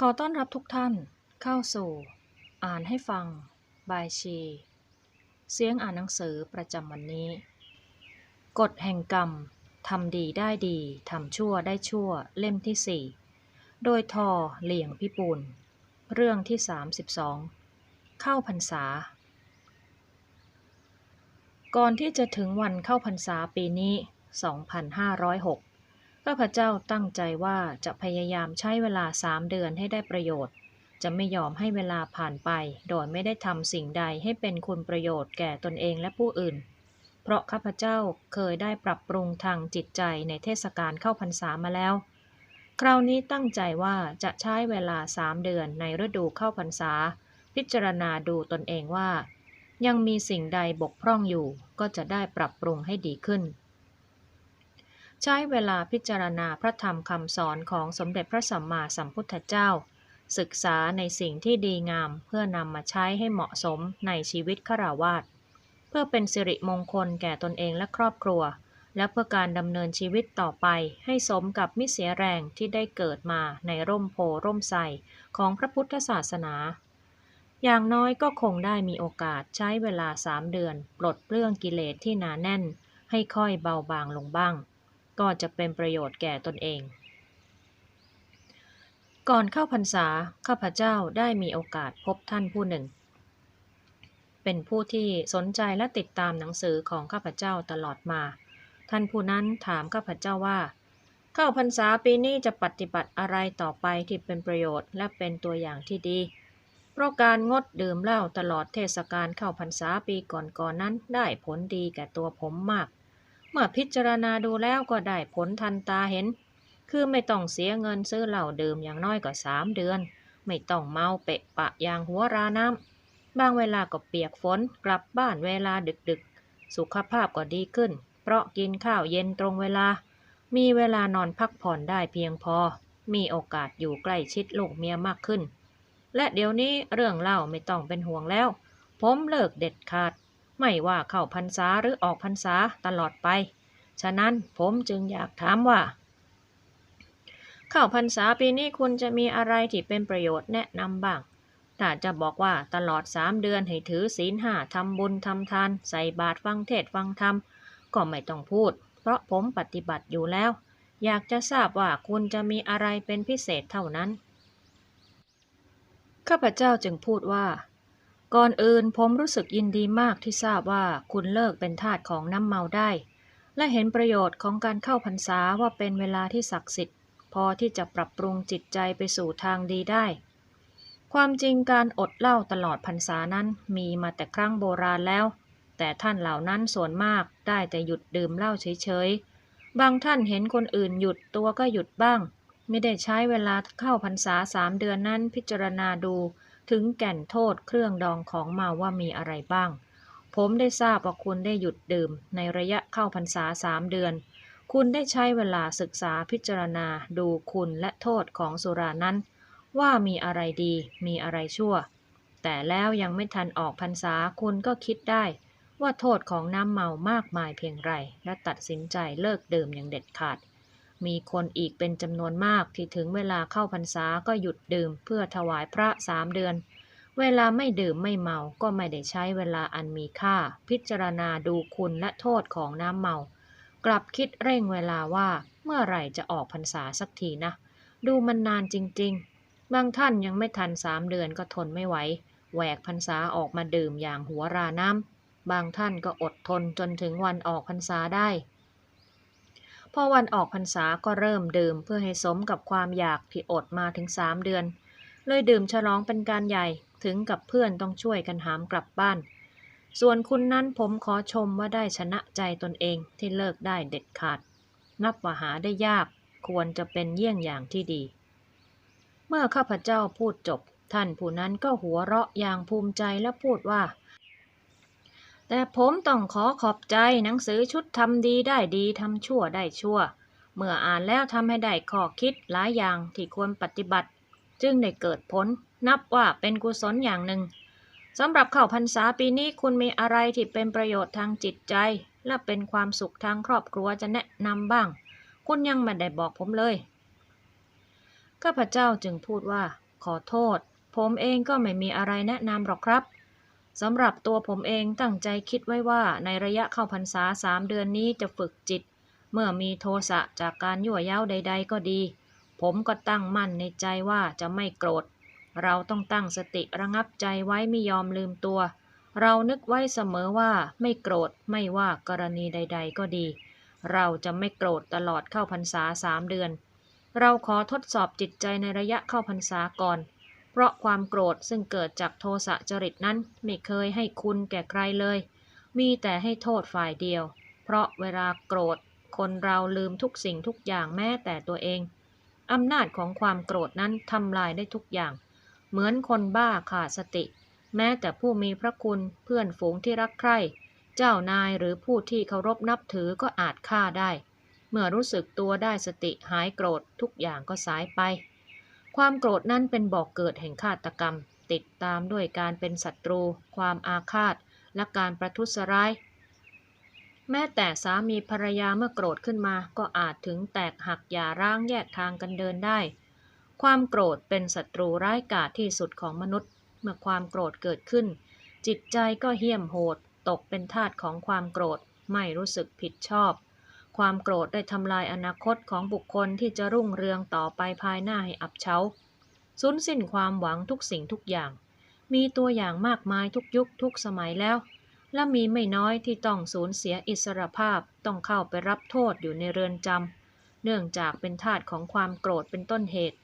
ขอต้อนรับทุกท่านเข้าสู่ อ่านให้ฟัง บายชี เสียงอ่านหนังสือประจำวันนี้ กฎแห่งกรรมทำดีได้ดีทำชั่วได้ชั่วเล่มที่สี่โดยทอเหลี่ยงพิปูลเรื่องที่ 32 เข้าพรรษา ก่อนที่จะถึงวันเข้าพรรษาปีนี้ 2506 ข้าพเจ้าตั้งใจว่าจะพยายามใช้เวลาสามเดือนให้ได้ประโยชน์ จะไม่ยอมให้เวลาผ่านไป โดยไม่ได้ทำสิ่งใดให้เป็นคุณประโยชน์แก่ตนเองและผู้อื่น เพราะข้าพเจ้าเคยได้ปรับปรุงทางจิตใจในเทศกาลเข้าพรรษามาแล้ว คราวนี้ตั้งใจว่าจะใช้เวลาสามเดือนในฤดูเข้าพรรษา พิจารณาดูตนเองว่า ยังมีสิ่งใดบกพร่องอยู่ ก็จะได้ปรับปรุงให้ดีขึ้น ใช้เวลาพิจารณาพระธรรมคำสอนของสมเด็จพระสัมมาสัมพุทธเจ้า ศึกษาในสิ่งที่ดีงามเพื่อนำมาใช้ให้เหมาะสมในชีวิตขราวาสเพื่อเป็นสิริมงคลแก่ตนเองและครอบครัว และเพื่อการดำเนินชีวิตต่อไปให้สมกับมิเสียแรงที่ได้เกิดมาในร่มโพร่มไทรของพระพุทธศาสนา อย่างน้อยก็คงได้มีโอกาสใช้เวลาสามเดือน ปลดเปลื้องกิเลสที่หนาแน่น ให้ค่อยเบาบางลงบ้าง ก็จะเป็นประโยชน์แก่ตนเอง ก่อนเข้าพรรษาข้าพเจ้าได้มีโอกาสพบท่านผู้หนึ่ง เป็นผู้ที่สนใจและติดตามหนังสือของข้าพเจ้าตลอดมา ท่านผู้นั้นถามข้าพเจ้าว่าเข้าพรรษาปีนี้จะปฏิบัติอะไรต่อไปที่เป็นประโยชน์และเป็นตัวอย่างที่ดี เพราะการงดดื่มเหล้าตลอดเทศกาลเข้าพรรษาปีก่อนๆนนั้นได้ผลดีแก่ตัวผมมาก มื่อพิจารณาดูแล้วก็ได้ผลทันตาเห็น คือไม่ต้องเสียเงินซื้อเหล้าดื่มอย่างน้อยก็สามเดือน ไม่ต้องเมาเปะปะอย่างหัวราน้ำบางเวลาก็เปียกฝนกลับบ้านเวลาดึกๆ สุขภาพก็ดีขึ้น เพราะกินข้าวเย็นตรงเวลา มีเวลานอนพักผ่อนได้เพียงพอ มีโอกาสอยู่ใกล้ชิดลูกเมียมากขึ้น และเดี๋ยวนี้เรื่องเล่าไม่ต้องเป็นห่วงแล้ว ผมเลิกเด็ดขาดไม่ว่าเข้าพรรษาหรือออกพรรษาตลอดไป ฉะนั้นผมจึงอยากถามว่า เข้าพรรษาปีนี้คุณจะมีอะไรที่เป็นประโยชน์แนะนำบ้างถ้าจะบอกว่าตลอดสามเดือนให้ถือศีลห้าทำบุญทำทาน ใส่บาตรฟังเทศฟังธรรม ก็ไม่ต้องพูด เพราะผมปฏิบัติอยู่แล้ว อยากจะทราบว่าคุณจะมีอะไรเป็นพิเศษเท่านั้น ข้าพเจ้าจึงพูดว่า ก่อนอื่นผมรู้สึกยินดีมากที่ทราบว่าคุณเลิกเป็นทาสของน้ำเมาได้ และเห็นประโยชน์ของการเข้าพรรษาว่าเป็นเวลาที่ศักดิ์สิทธิ์ พอที่จะปรับปรุงจิตใจไปสู่ทางดีได้ ความจริงการอดเหล้าตลอดพรรษานั้นมีมาแต่ครั้งโบราณแล้ว แต่ท่านเหล่านั้นส่วนมากได้แต่หยุดดื่มเหล้าเฉยๆ บางท่านเห็นคนอื่นหยุดตัวก็หยุดบ้าง ไม่ได้ใช้เวลาเข้าพรรษาสามเดือนนั้นพิจารณาดูถึงแก่นโทษเครื่องดองของเมาว่ามีอะไรบ้าง ผมได้ทราบว่าคุณได้หยุดดื่มในระยะเข้าพรรษาสามเดือน คุณได้ใช้เวลาศึกษาพิจารณาดูคุณและโทษของสุรานั้น ว่ามีอะไรดีมีอะไรชั่ว แต่แล้วยังไม่ทันออกพรรษาคุณก็คิดได้ ว่าโทษของน้ำเมามากมายเพียงไร และตัดสินใจเลิกดื่มอย่างเด็ดขาด มีคนอีกเป็นจำนวนมากที่ถึงเวลาเข้าพรรษาก็หยุดดื่มเพื่อถวายพระสามเดือน เวลาไม่ดื่มไม่เมา ก็ไม่ได้ใช้เวลาอันมีค่า พิจารณาดูคุณและโทษของน้ำเมา กลับคิดเร่งเวลาว่าเมื่อไหร่จะออกพรรษาสักทีนะ ดูมันนานจริง ๆ บางท่านยังไม่ทันสามเดือนก็ทนไม่ไหวแหวกพรรษาออกมาดื่มอย่างหัวราน้ำบางท่านก็อดทนจนถึงวันออกพรรษาได้ พอวันออกพรรษาก็เริ่มดื่มเพื่อให้สมกับความอยากที่อดมาถึงสามเดือน เลยดื่มฉลองเป็นการใหญ่ ถึงกับเพื่อนต้องช่วยกันหามกลับบ้าน ส่วนคุณนั้นผมขอชมว่าได้ชนะใจตนเองที่เลิกได้เด็ดขาด นับว่าหาได้ยากควรจะเป็นเยี่ยงอย่างที่ดี เมื่อข้าพเจ้าพูดจบ ท่านผู้นั้นก็หัวเราะอย่างภูมิใจและพูดว่า แต่ผมต้องขอขอบใจหนังสือชุดทำดีได้ดีทำชั่วได้ชั่ว เมื่ออ่านแล้วทำให้ได้ข้อคิดหลายอย่างที่ควรปฏิบัติ จึงได้เกิดผล นับว่าเป็นกุศลอย่างหนึ่งสำหรับเข้าพรรษาปีนี้คุณมีอะไรที่เป็นประโยชน์ทางจิตใจ และเป็นความสุขทางครอบครัวจะแนะนำบ้าง คุณยังไม่ได้บอกผมเลยข้าพเจ้าจึงพูดว่า ขอโทษ ผมเองก็ไม่มีอะไรแนะนำหรอกครับสำหรับตัวผมเองตั้งใจคิดไว้ว่าในระยะเข้าพรรษาสามเดือนนี้จะฝึกจิต เมื่อมีโทสะจากการยั่วเย้าใด ๆ ก็ดี ผมก็ตั้งมั่นในใจว่าจะไม่โกรธ เราต้องตั้งสติระงับใจไว้ไม่ยอมลืมตัว เรานึกไว้เสมอว่าไม่โกรธไม่ว่ากรณีใด ๆ ก็ดี เราจะไม่โกรธตลอดเข้าพรรษาสามเดือน เราขอทดสอบจิตใจในระยะเข้าพรรษาก่อน เพราะความโกรธซึ่งเกิดจากโทสะจริตนั้นไม่เคยให้คุณแก่ใครเลย มีแต่ให้โทษฝ่ายเดียว เพราะเวลาโกรธ คนเราลืมทุกสิ่งทุกอย่างแม้แต่ตัวเองอำนาจของความโกรธนั้นทำลายได้ทุกอย่าง เหมือนคนบ้าขาดสติ แม้แต่ผู้มีพระคุณเพื่อนฝูงที่รักใคร่เจ้านายหรือผู้ที่เคารพนับถือก็อาจฆ่าได้ เมื่อรู้สึกตัวได้สติหายโกรธทุกอย่างก็สายไป ความโกรธนั้นเป็นบอกเกิดแห่งฆาตกรรม ติดตามด้วยการเป็นศัตรู ความอาฆาต และการประทุษร้าย แม้แต่สามีภรรยาเมื่อโกรธขึ้นมาก็อาจถึงแตกหักอย่าร้างแยกทางกันเดินได้ ความโกรธเป็นศัตรูร้ายกาจที่สุดของมนุษย์ เมื่อความโกรธเกิดขึ้น จิตใจก็เหี้ยมโหด ตกเป็นทาสของความโกรธ ไม่รู้สึกผิดชอบ ความโกรธได้ทำลายอนาคตของบุคคลที่จะรุ่งเรืองต่อไปภายหน้าให้อับเฉาสูญสิ้นความหวังทุกสิ่งทุกอย่าง มีตัวอย่างมากมายทุกยุคทุกสมัยแล้ว และมีไม่น้อยที่ต้องสูญเสียอิสรภาพต้องเข้าไปรับโทษอยู่ในเรือนจำเนื่องจากเป็นทาสของความโกรธเป็นต้นเหตุ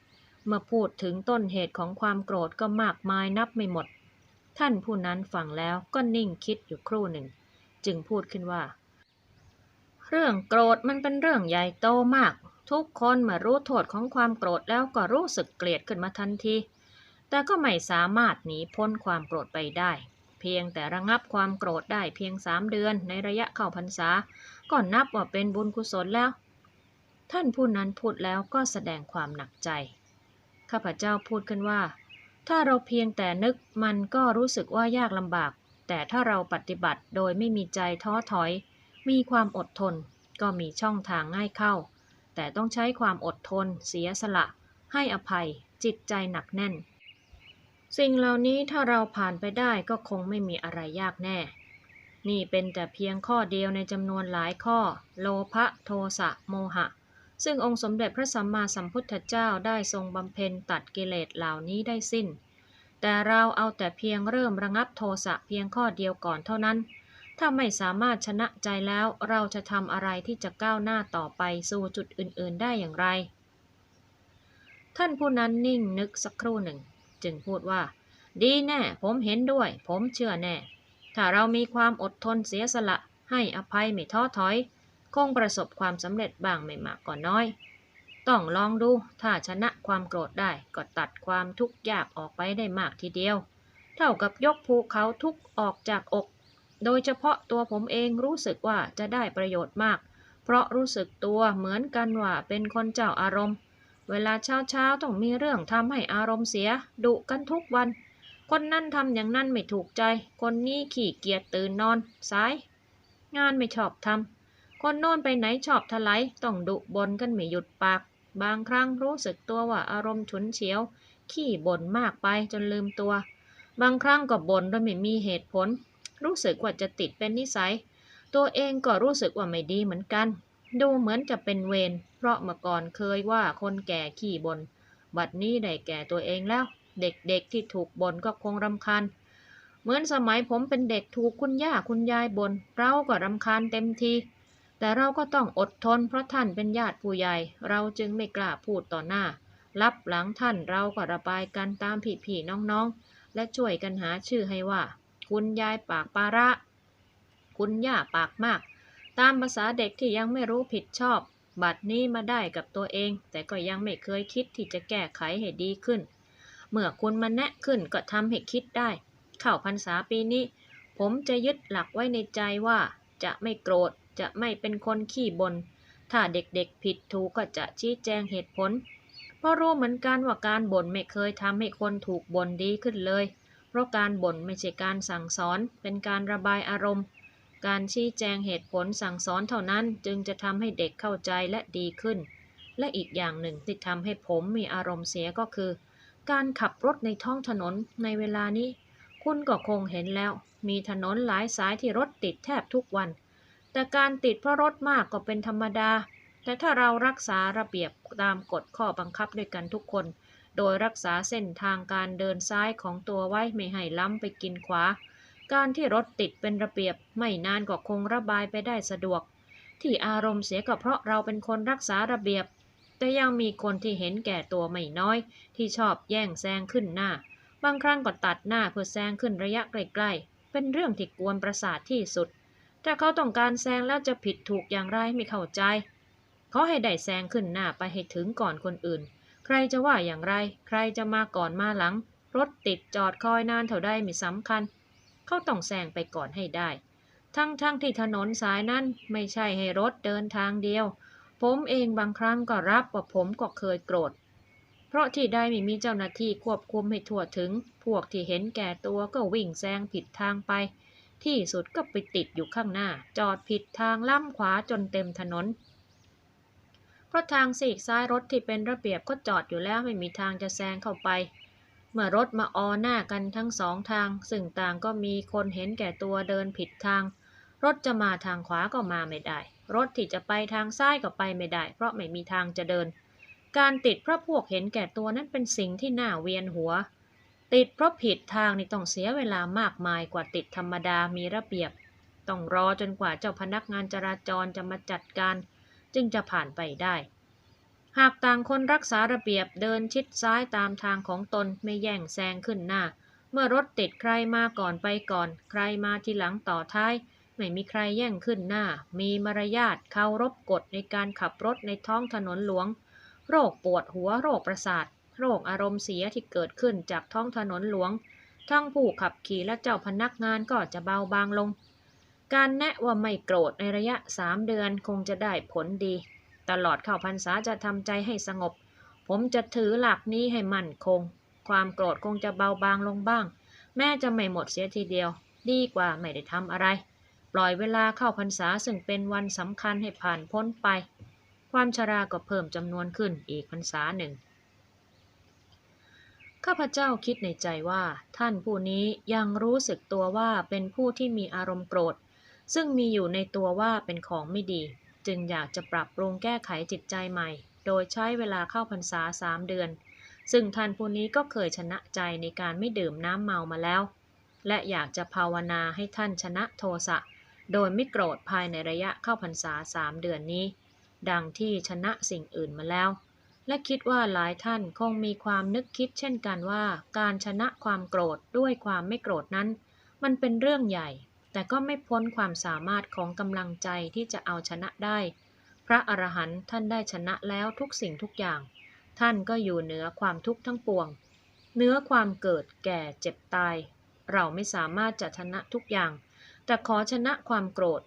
เมื่อพูดถึงต้นเหตุของความโกรธก็มากมายนับไม่หมด ท่านผู้นั้นฟังแล้วก็นิ่งคิดอยู่ครู่หนึ่ง จึงพูดขึ้นว่า เรื่องโกรธมันเป็นเรื่องใหญ่โตมาก ทุกคนเมื่อรู้โทษของความโกรธแล้วก็รู้สึกเกลียดขึ้นมาทันที แต่ก็ไม่สามารถหนีพ้นความโกรธไปได้ เพียงแต่ระงับความโกรธได้เพียงสามเดือนในระยะเข้าพรรษาก็นับว่าเป็นบุญกุศลแล้ว ท่านผู้นั้นพูดแล้วก็แสดงความหนักใจ ข้าพเจ้าพูดขึ้นว่า ถ้าเราเพียงแต่นึกมันก็รู้สึกว่ายากลำบาก แต่ถ้าเราปฏิบัติโดยไม่มีใจท้อถอย มีความอดทน ก็มีช่องทางง่ายเข้า แต่ต้องใช้ความอดทน เสียสละ ให้อภัย จิตใจหนักแน่น สิ่งเหล่านี้ถ้าเราผ่านไปได้ก็คงไม่มีอะไรยากแน่ นี่เป็นแต่เพียงข้อเดียวในจำนวนหลายข้อ โลภะโทสะโมหะ ซึ่งองค์สมเด็จพระสัมมาสัมพุทธเจ้าได้ทรงบำเพ็ญตัดกิเลสเหล่านี้ได้สิ้น แต่เราเอาแต่เพียงเริ่มระงับโทสะเพียงข้อเดียวก่อนเท่านั้น ถ้าไม่สามารถชนะใจแล้วเราจะทำอะไรที่จะก้าวหน้าต่อไปสู่จุดอื่น ๆ ได้อย่างไร ท่านผู้นั้นนิ่งนึกสักครู่หนึ่ง จึงพูดว่า ดีแน่ ผมเห็นด้วย ผมเชื่อแน่ ถ้าเรามีความอดทนเสียสละให้อภัยไม่ท้อถอย คงประสบความสำเร็จบ้างไม่มากก็น้อย ต้องลองดูถ้าชนะความโกรธได้ก็ตัดความทุกข์ยากออกไปได้มากทีเดียว เท่ากับยกภูเขาทุกออกจากอก โดยเฉพาะตัวผมเองรู้สึกว่าจะได้ประโยชน์มาก เพราะรู้สึกตัวเหมือนกันว่าเป็นคนเจ้าอารมณ์ เวลาเช้าเช้าๆต้องมีเรื่องทำให้อารมณ์เสียดุกันทุกวัน คนนั่นทำอย่างนั้นไม่ถูกใจ คนนี้ขี้เกียจตื่นนอนสาย งานไม่ชอบทำ คนโน้นไปไหนชอบทลายต้องดุบนกันไม่หยุดปาก บางครั้งรู้สึกตัวว่าอารมณ์ฉุนเฉียว ขี้บ่นมากไปจนลืมตัว บางครั้งก็บ่นโดยไม่มีเหตุผล รู้สึกว่าจะติดเป็นนิสัย ตัวเองก็รู้สึกว่าไม่ดีเหมือนกัน ดูเหมือนจะเป็นเวรเพราะเมื่อก่อนเคยว่าคนแก่ขี้บน่นบัดนี้ได้แก่ตัวเองแล้ว เด็กๆที่ถูกบ่นก็คงรำคาญเหมือนสมัยผมเป็นเด็กถูกคุณย่าคุณยายบน่นเราก็รำคาญเต็มที แต่เราก็ต้องอดทนเพราะท่านเป็นญาติผู้ใหญ่ เราจึงไม่กล้าพูดต่อหน้า รับหลังท่านเราก็ระบายกันตามพี่ๆน้องๆ และช่วยกันหาชื่อให้ว่า คุณยายปากปาระ คุณย่าปากมาก ตามภาษาเด็กที่ยังไม่รู้ผิดชอบ บัดนี้มาได้กับตัวเอง แต่ก็ยังไม่เคยคิดที่จะแก้ไขให้ดีขึ้น เมื่อคุณมาแนะขึ้นก็ทำให้คิดได้ เข้าพรรษาปีนี้ ผมจะยึดหลักไว้ในใจว่าจะไม่โกรธ จะไม่เป็นคนขี้บน่น ถ้าเด็กๆผิดถูกก็จะชี้แจงเหตุผล เพราะรู้เหมือนกันว่าการบ่นไม่เคยทำให้คนถูกบ่นดีขึ้นเลย เพราะการบ่นไม่ใช่การสั่งสอน เป็นการระบายอารมณ์ การชี้แจงเหตุผลสั่งสอนเท่านั้นจึงจะทำให้เด็กเข้าใจและดีขึ้น และอีกอย่างหนึ่งที่ทำให้ผมมีอารมณ์เสียก็คือ การขับรถในท้องถนนในเวลานี้ คุณก็คงเห็นแล้ว มีถนนหลายสายที่รถติดแทบทุกวัน แต่การติดเพราะรถมากก็เป็นธรรมดา แต่ถ้าเรารักษาระเบียบตามกฎข้อบังคับด้วยกันทุกคน โดยรักษาเส้นทางการเดินซ้ายของตัวไว้ไม่ให้ล้ำไปกินขวา การที่รถติดเป็นระเบียบไม่นานก็คงระบายไปได้สะดวก ที่อารมณ์เสียก็เพราะเราเป็นคนรักษาระเบียบ แต่ยังมีคนที่เห็นแก่ตัวไม่น้อย ที่ชอบแย่งแซงขึ้นหน้า บางครั้งก็ตัดหน้าเพื่อแซงขึ้นระยะใกล้ๆ เป็นเรื่องที่กวนประสาทที่สุด ถ้าเขาต้องการแซงแล้วจะผิดถูกอย่างไรไม่เข้าใจ เขาให้ได้แซงขึ้นหน้าไปให้ถึงก่อนคนอื่น ใครจะว่าอย่างไร ใครจะมาก่อนมาหลัง รถติดจอดคอยนานเท่าใดไม่สำคัญ เขาต้องแซงไปก่อนให้ได้ ทั้งๆทที่ถนนสายนั้นไม่ใช่ให้รถเดินทางเดียว ผมเองบางครั้งก็รับว่าผมก็เคยโกรธเพราะที่ได้ไม่มีเจ้าหน้าที่ควบคุมให้ทั่วถึง พวกที่เห็นแก่ตัวก็วิ่งแซงผิดทางไป ที่สุดก็ไปติดอยู่ข้างหน้า จอดผิดทางล่ำขวาจนเต็มถนน เพราะทางซีกซ้ายรถที่เป็นระเบียบก็จอดอยู่แล้วไม่มีทางจะแซงเข้าไป เมื่อรถมาออหน้ากันทั้งสองทาง ซึ่งต่างก็มีคนเห็นแก่ตัวเดินผิดทาง รถจะมาทางขวาก็มาไม่ได้ รถที่จะไปทางซ้ายก็ไปไม่ได้ เพราะไม่มีทางจะเดิน การติดเพราะพวกเห็นแก่ตัวนั้นเป็นสิ่งที่น่าเวียนหัว ติดเพราะผิดทางนี่ต้องเสียเวลามากมายกว่าติดธรรมดามีระเบียบ ต้องรอจนกว่าเจ้าพนักงานจราจรจะมาจัดการ จึงจะผ่านไปได้ หากต่างคนรักษาระเบียบเดินชิดซ้ายตามทางของตนไม่แย่งแซงขึ้นหน้า เมื่อรถติดใครมาก่อนไปก่อน ใครมาทีหลังต่อท้าย ไม่มีใครแย่งขึ้นหน้า มีมารยาทเคารพกฎในการขับรถในท้องถนนหลวง โรคปวดหัวโรคประสาท โรคอารมณ์เสียที่เกิดขึ้นจากท้องถนนหลวง ทั้งผู้ขับขี่และเจ้าพนักงานก็จะเบาบางลง การแนะว่าไม่โกรธในระยะสามเดือนคงจะได้ผลดี ตลอดเข้าพรรษาจะทำใจให้สงบ ผมจะถือหลักนี้ให้มั่นคง ความโกรธคงจะเบาบางลงบ้าง แม้จะไม่หมดเสียทีเดียว ดีกว่าไม่ได้ทำอะไร ปล่อยเวลาเข้าพรรษาซึ่งเป็นวันสำคัญให้ผ่านพ้นไป ความชราก็เพิ่มจำนวนขึ้นอีกพรรษาหนึ่ง ข้าพเจ้าคิดในใจว่า ท่านผู้นี้ยังรู้สึกตัวว่าเป็นผู้ที่มีอารมณ์โกรธ ซึ่งมีอยู่ในตัวว่าเป็นของไม่ดี จึงอยากจะปรับปรุงแก้ไขจิตใจใหม่ โดยใช้เวลาเข้าพรรษาสามเดือน ซึ่งท่านผู้นี้ก็เคยชนะใจในการไม่ดื่มน้ำเมามาแล้ว และอยากจะภาวนาให้ท่านชนะโทสะโดยไม่โกรธภายในระยะเข้าพรรษาสามเดือนนี้ ดังที่ชนะสิ่งอื่นมาแล้ว และคิดว่าหลายท่านคงมีความนึกคิดเช่นกันว่า การชนะความโกรธด้วยความไม่โกรธนั้น มันเป็นเรื่องใหญ่ แต่ก็ไม่พ้นความสามารถของกำลังใจที่จะเอาชนะได้ พระอรหันต์ท่านได้ชนะแล้วทุกสิ่งทุกอย่าง ท่านก็อยู่เหนือความทุกข์ทั้งปวงเหนือความเกิดแก่เจ็บตาย เราไม่สามารถจะชนะทุกอย่าง แต่ขอชนะความโกรธ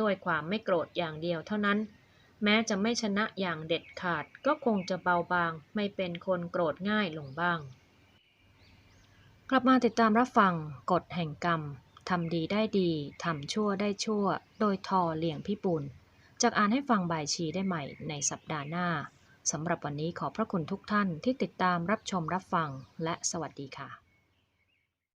ด้วยความไม่โกรธอย่างเดียวเท่านั้น แม้จะไม่ชนะอย่างเด็ดขาดก็คงจะเบาบาง ไม่เป็นคนโกรธง่ายลงบ้าง กลับมาติดตามรับฟังกฎแห่งกรรมทำดีได้ดีทำชั่วได้ชั่ว โดยทอเหลี่ยงพิปูลจากอ่านให้ฟังบ่ายชีได้ใหม่ในสัปดาห์หน้าสำหรับวันนี้ขอพระคุณทุกท่านที่ติดตามรับชมรับฟังและสวัสดีค่ะ